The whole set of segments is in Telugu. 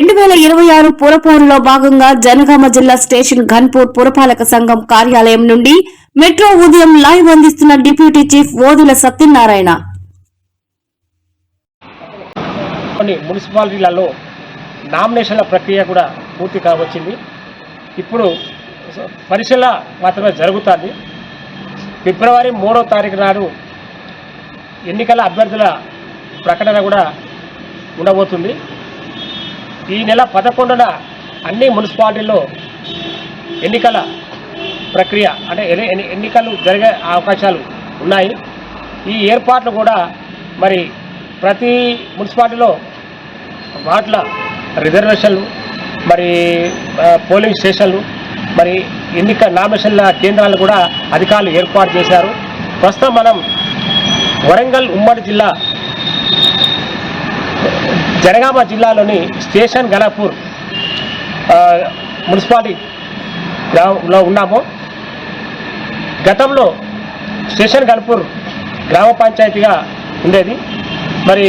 రెండు వేల ఇరవై ఆరు పురపోరులో భాగంగా జనగామ జిల్లా స్టేషన్ ఘన్పూర్ పురపాలక సంఘం కార్యాలయం నుండి మెట్రో ఉదయం లైవ్ అందిస్తున్న డిప్యూటీ చీఫ్ ఓదుల సత్యనారాయణ. కొన్ని మున్సిపాలిటీలలో నామినేషన్ల ప్రక్రియ కూడా పూర్తి కావచ్చింది ఇప్పుడు పరిశీలన మాత్రమే జరుగుతుంది. ఫిబ్రవరి మూడో తారీఖు నాడు ఎన్నికల అభ్యర్థుల ప్రకటన కూడా ఉండబోతుంది. ఈ నెల పదకొండున అన్ని మున్సిపాలిటీల్లో ఎన్నికల ప్రక్రియ అంటే ఎన్ని- ఎన్నికలు జరిగే అవకాశాలు ఉన్నాయి. ఈ ఏర్పాట్లు కూడా మరి ప్రతి మున్సిపాలిటీలో వాట్ల రిజర్వేషన్లు మరి పోలింగ్ స్టేషన్లు మరి ఎన్నిక నామినేషన్ల కేంద్రాలు కూడా అధికారులు ఏర్పాటు చేశారు. ప్రస్తుతం మనం వరంగల్ ఉమ్మడి జిల్లా జనగామ జిల్లాలోని స్టేషన్ గణపూర్ మున్సిపాలిటీ గ్రామంలో ఉన్నాము. గతంలో స్టేషన్ గణపూర్ గ్రామ పంచాయతీగా ఉండేది. మరి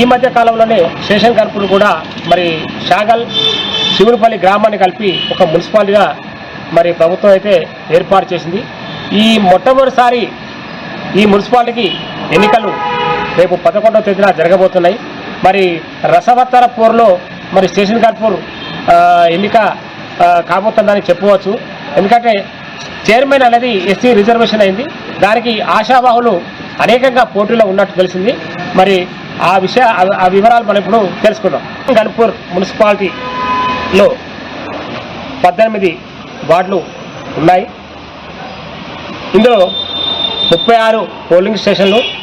ఈ మధ్య కాలంలోనే స్టేషన్ గణపూర్ కూడా మరి షాగల్ శివునిపల్లి గ్రామాన్ని కలిపి ఒక మున్సిపాలిటీగా మరి ప్రభుత్వం అయితే ఏర్పాటు చేసింది. ఈ మొట్టమొదటిసారి ఈ మున్సిపాలిటీకి ఎన్నికలు రేపు పదకొండవ తేదీన జరగబోతున్నాయి. మరి రసవత్తర పోరులో మరి స్టేషన్ గన్పూర్ ఎన్నిక కాబోతుందని చెప్పవచ్చు ఎందుకంటే చైర్మన్ అనేది ఎస్సీ రిజర్వేషన్ అయింది. దానికి ఆశావాహులు అనేకంగా పోటీలో ఉన్నట్టు తెలిసింది. మరి ఆ విషయ ఆ- ఆ వివరాలు మనం ఇప్పుడు తెలుసుకుందాం. గన్పూర్ మున్సిపాలిటీలో పద్దెనిమిది వార్డులు ఉన్నాయి. ఇందులో ముప్పై ఆరు పోలింగ్ స్టేషన్లు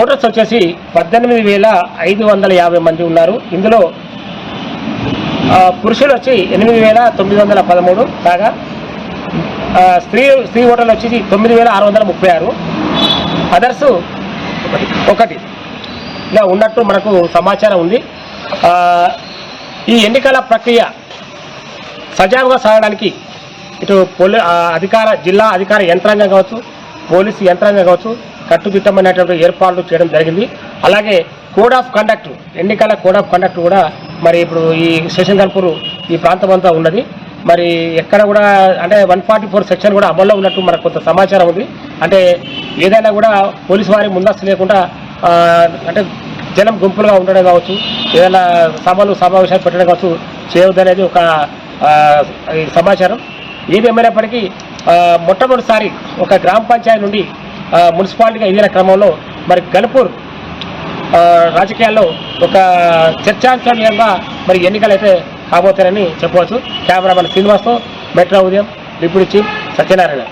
ఓటర్స్ వచ్చేసి పద్దెనిమిది వేల ఐదు వందల యాభై మంది ఉన్నారు. ఇందులో పురుషులు వచ్చి ఎనిమిది వేల తొమ్మిది వందల పదమూడు కాగా స్త్రీ స్త్రీ ఓటర్లు వచ్చేసి తొమ్మిది వేల ఆరు వందల ముప్పై ఆరు. అదర్స్ ఒకటి. ఇలా ఉన్నట్టు మనకు సమాచారం ఉంది. ఈ ఎన్నికల ప్రక్రియ సజావుగా సాగడానికి ఇటు పోలీ అధికార జిల్లా అధికార యంత్రాంగం కావచ్చు పోలీసు యంత్రాంగం కావచ్చు కట్టుదిట్టమైనటువంటి ఏర్పాట్లు చేయడం జరిగింది. అలాగే కోడ్ ఆఫ్ కండక్ట్ ఎన్నికల కోడ్ ఆఫ్ కండక్ట్ కూడా మరి ఇప్పుడు ఈ స్టేషన్ కల్పూరు ఈ ప్రాంతం అంతా ఉన్నది. మరి ఎక్కడ కూడా అంటే వన్ ఫార్టీ ఫోర్ సెక్షన్ కూడా అమల్లో ఉన్నట్టు మనకు కొంత సమాచారం ఉంది. అంటే ఏదైనా కూడా పోలీసు వారి ముందస్తు లేకుండా అంటే జనం గుంపులుగా ఉండడం కావచ్చు ఏదైనా సభలు సమావేశాలు పెట్టడం కావచ్చు చేయవద్దనేది ఒక ఈ సమాచారం. ఏది ఏమైనప్పటికీ మొట్టమొదటిసారి ఒక గ్రామ పంచాయతీ నుండి మున్సిపాలిటీగా ఎదిగిన క్రమంలో మరి గణపూర్ రాజకీయాల్లో ఒక చర్చాంశంగా మరి ఎన్నికలు అయితే కాబోతారని చెప్పవచ్చు. కెమెరామెన్ శ్రీనివాస్తో మెట్రో ఉదయం డిప్యూటీ చీఫ్ సత్యనారాయణ.